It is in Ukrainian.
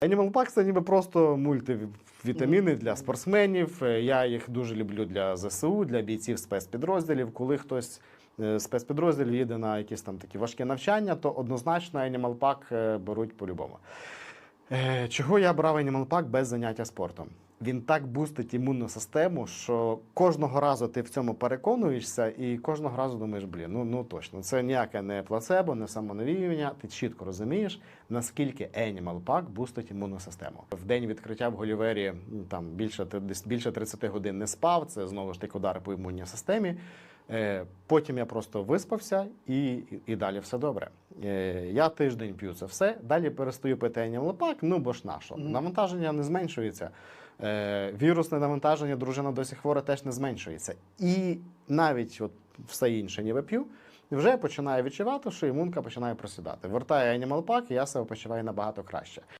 Animal Pack це ніби просто мультивітаміни для спортсменів. Е, Я їх дуже люблю для ЗСУ, для бійців спецпідрозділів. Коли хтось е, спецпідрозділів їде на якісь там такі важкі навчання, то однозначно Animal Pack е, беруть по-любому. Е, Чого я брав Animal Pack без заняття спортом? Він так бустить імунну систему, що кожного разу ти в цьому переконуєшся, і кожного разу думаєш, блін, ну, ну точно, це ніяке не плацебо, не самонавіювання. Ти чітко розумієш, наскільки Animal Pack бустить імунну систему. В день відкриття в Голівері там більше, десь більше 30 годин не спав. Це знову ж таки удари по імунній системі. Е, Потім я просто виспався і, і, далі все добре. Е, Я тиждень п'ю це все. Далі перестаю пити Animal Pack, ну бо ж на що? Мгм. Навантаження не зменшується. Е, Вірусне навантаження, дружина досі хвора, теж не зменшується. І навіть от все інше, ніби п'ю, вже починаю відчувати, що імунка починає просідати. Вертає Animal Pack, і я себе почуваю набагато краще.